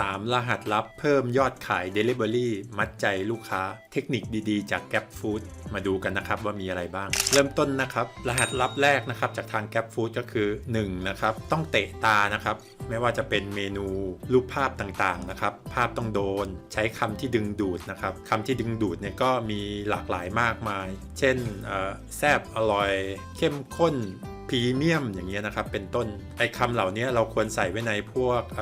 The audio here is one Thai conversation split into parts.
3 รหัสลับเพิ่มยอดขาย Delivery มัดใจลูกค้า เทคนิคดีๆ จาก Gap Food มาดูกันนะครับว่ามีอะไรบ้าง เริ่มต้นนะครับ รหัสลับแรกนะครับ จากทาง Gap Food ก็คือ 1 นะครับ ต้องเตะตานะครับ ไม่ว่าจะเป็นเมนูรูปภาพต่างๆนะครับ ภาพต้องโดน ใช้คำที่ดึงดูดนะครับคำที่ดึงดูดเนี่ยก็มีหลากหลายมากมาย เช่นเอ่อแซบอร่อย เข้มข้น พรีเมียมอย่างเงี้ยนะครับ เป็นต้นไอ้คำเหล่านี้เราควรใส่ไว้ในพวกเ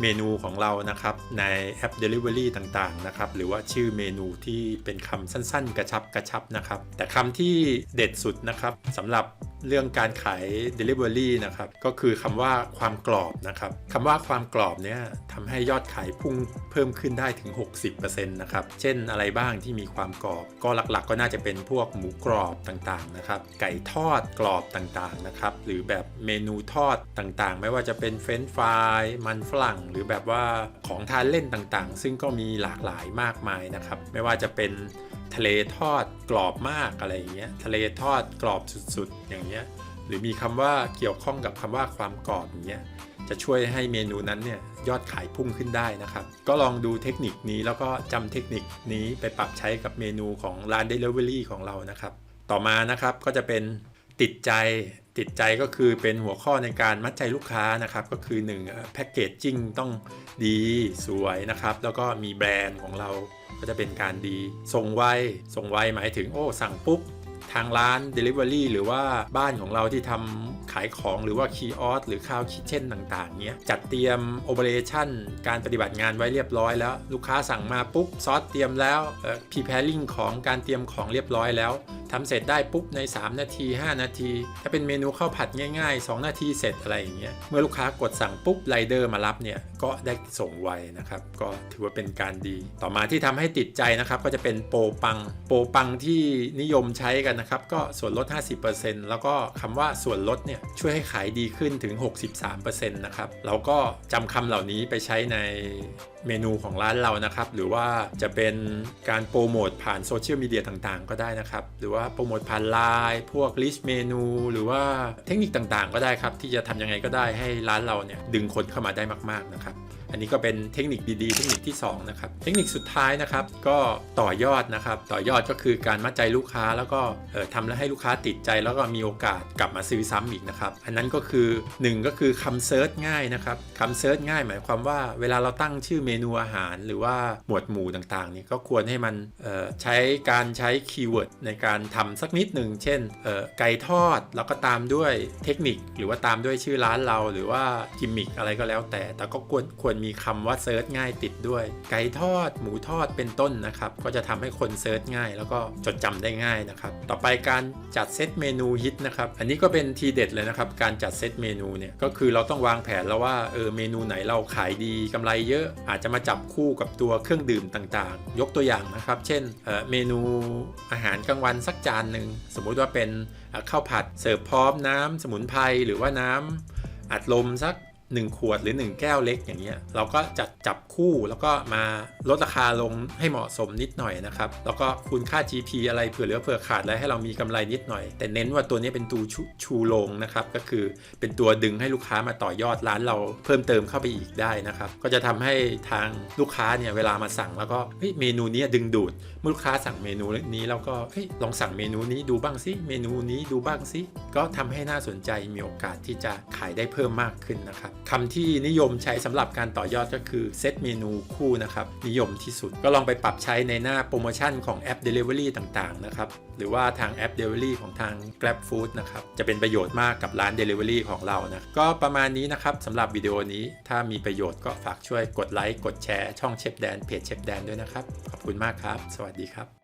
เมนูของเรานะครับ ในแอป Delivery ต่างๆนะครับ หรือว่าชื่อเมนูที่เป็นคำสั้นๆ กระชับกระชับนะครับ แต่คำที่เด็ดสุดนะครับสำหรับ เรื่องการขาย Delivery นะครับ ก็คือคำว่าความกรอบนะครับคำว่าความกรอบเนี่ยทำให้ยอดขายพุ่งเพิ่มขึ้นได้ถึง 60%นะครับ เช่นอะไรบ้างที่มีความกรอบ ก็หลักๆ ก็น่าจะเป็นพวกหมูกรอบต่างๆนะครับไก่ทอดกรอบต่างๆนะครับหรือแบบเมนูทอดต่างๆ ไม่ว่าจะเป็นเฟรนช์ฟรายมันฝรั่ง หรือแบบว่าของทานเล่นต่างๆ ซึ่งก็มีหลากหลายมากมายนะครับไม่ว่าจะเป็น ทะเลทอดกรอบมากอะไรอย่างเงี้ยทะเลทอดกรอบสุดๆ อย่างเงี้ยหรือมีคำว่าเกี่ยวข้องกับคำว่าความกรอบอย่างเงี้ยจะช่วยให้เมนูนั้นเนี่ยยอดขายพุ่งขึ้นได้นะครับ ก็ลองดูเทคนิคนี้แล้วก็จำเทคนิคนี้ไปปรับใช้กับเมนูของร้าน Delivery ของเรานะครับ ต่อมานะครับก็จะเป็นติดใจติดใจก็คือเป็นหัวข้อในการมัดใจลูกค้านะครับ ก็คือ1แพ็กเกจจิ้งต้องดีสวยนะครับ แล้วก็มีแบรนด์ของเรา ก็จะเป็นการดี ส่งไว ส่งไวหมายถึงโอ้ สั่งปุ๊บ ทางร้าน Delivery หรือว่าบ้านของเราที่ทำขายของหรือว่าคีออสหรือข้าวคิทเช่นต่างๆเนี้ย จัดเตรียมโอเปอเรชั่นการปฏิบัติงานไว้เรียบร้อยแล้ว ลูกค้าสั่งมาปุ๊บ ซอสเตรียมแล้วเอ่อ preparing ของการเตรียมของเรียบร้อยแล้ว ทำเสร็จได้ปุ๊บใน 3 นาที 5 นาที ถ้าเป็นเมนูข้าวผัดง่าย ๆ 2 นาทีเสร็จอะไรอย่างเงี้ยเมื่อลูกค้ากดสั่งปุ๊บไรเดอร์มารับเนี่ยก็ได้ส่งไวนะครับก็ถือว่าเป็นการดี ต่อมาที่ทำให้ติดใจนะครับก็จะเป็นโปรปัง โปรปังที่นิยมใช้กันนะครับก็ส่วนลด 50%แล้วก็คำว่าส่วนลดเนี่ยช่วยให้ขายดีขึ้นถึง 63%นะครับเราก็จำคำเหล่านี้ไปใช้ในเมนูของร้านเรานะครับ หรือว่าจะเป็นการโปรโมทผ่านโซเชียลมีเดียต่างๆ ก็ได้นะครับ หรือว่าโปรโมทผ่านไลน์พวกลิสต์เมนู หรือว่าเทคนิคต่างๆ ก็ได้ครับ ที่จะทำยังไงก็ได้ให้ร้านเราเนี่ยดึงคนเข้ามาได้มากๆนะครับ อันนี้ก็เป็นเทคนิคดีๆ เทคนิคที่2นะครับ เทคนิคสุดท้ายนะครับ ก็ต่อยอดนะครับ ต่อยอดก็คือการมัดใจลูกค้าแล้วก็เอ่อทำแล้วให้ลูกค้าติดใจ แล้วก็มีโอกาสกลับมาซื้อซ้ำอีกนะครับ อันนั้นก็คือ 1 ก็คือคำเซิร์ชง่ายนะครับคำเซิร์ชง่าย หมายความว่าเวลาเราตั้งชื่อเมนูอาหาร หรือว่าหมวดหมู่ต่างๆนี่ก็ควรให้มันเอ่อใช้การใช้คีย์เวิร์ดในการทำสักนิดหนึ่งเช่นเอ่อไก่ทอดแล้วก็ตามด้วยเทคนิค หรือว่าตามด้วยชื่อร้านเรา หรือว่ากิมมิคอะไรก็แล้วแต่ แต่ก็ควรควรมีคำว่าเซิร์ชง่ายติดด้วย ไก่ทอด หมูทอดเป็นต้นนะครับ ก็จะทำให้คนเซิร์ชง่าย แล้วก็จดจำได้ง่ายนะครับ ต่อไปการจัดเซตเมนูฮิตนะครับ อันนี้ก็เป็นทีเด็ดเลยนะครับ การจัดเซตเมนูเนี่ย ก็คือเราต้องวางแผนแล้วว่าเออเมนูไหนเราขายดีกำไรเยอะ อาจจะมาจับคู่กับตัวเครื่องดื่มต่างๆ ยกตัวอย่างนะครับ เช่นเออเมนูอาหารกลางวันสักจานหนึ่งสมมุติว่าเป็นข้าวผัดเสิร์ฟพร้อมน้ำสมุนไพรหรือว่าน้ำอัดลมสัก 1 ขวดหรือ 1 แก้วเล็กอย่างเงี้ยเราก็จัดจับคู่แล้วก็มาลดราคาลงให้เหมาะสมนิดหน่อยนะครับแล้วก็คูณค่า GP อะไรเผื่อเหลือเผื่อขาดอะไรให้เรามีกำไรนิดหน่อย แต่เน้นว่าตัวนี้เป็นตัวชูชูโรงนะครับก็คือเป็นตัวดึงให้ลูกค้ามาต่อยอดร้านเราเพิ่มเติมเข้าไปอีกได้นะครับก็จะทำให้ทางลูกค้าเนี่ยเวลามาสั่งแล้วก็เฮ้ยเมนูนี้ดึงดูดเมื่อลูกค้าสั่งเมนูนี้เราก็เฮ้ยลองสั่งเมนูนี้ดูบ้างสิเมนูนี้ดูบ้างสิก็ทำให้น่าสนใจมีโอกาสที่จะขายได้เพิ่มมากขึ้นนะครับคำที่นิยมใช้สำหรับการต่อยอดก็คือเซตเมนูคู่นะครับ นิยมที่สุดก็ลองไปปรับใช้ในหน้าโปรโมชั่นของแอป Delivery ต่างๆนะครับ หรือว่าทางแอป Delivery ของทาง Grab Food นะครับ จะเป็นประโยชน์มากกับร้าน Delivery ของเรานะก็ประมาณนี้นะครับสำหรับวิดีโอนี้ถ้ามีประโยชน์ก็ฝากช่วยกดไลค์กดแชร์ช่องเชฟแดนเพจเชฟแดนด้วยนะครับ ขอบคุณมากครับ สวัสดีครับ